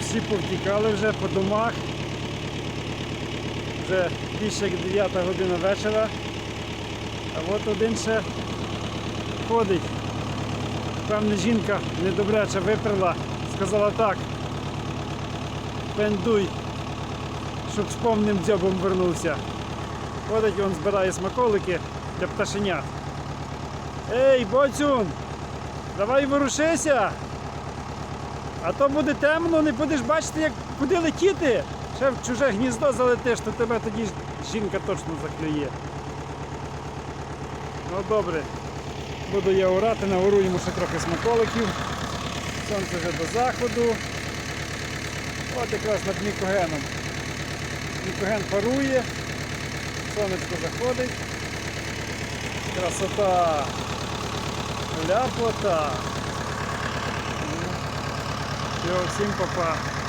всі повтікали вже по домах. Вже більше як 9 година вечора. А от один ще ходить. Певна жінка недобряче виперла, сказала так. Пендуй, щоб з повним дзьобом вернувся. Ходить, він збирає смаколики для пташенят. Ей, боцюн! Давай ворушися! А то буде темно, не будеш бачити, як куди летіти. Ще в чуже гніздо залетиш, то тебе тоді жінка точно заклює. Ну добре. Буду я орати, навору йому ще трохи смаколиків. Сонце вже до заходу. От якраз над Нікогеном. Нікоген парує, сонечко заходить. Красота. Ляпота. Всем папа.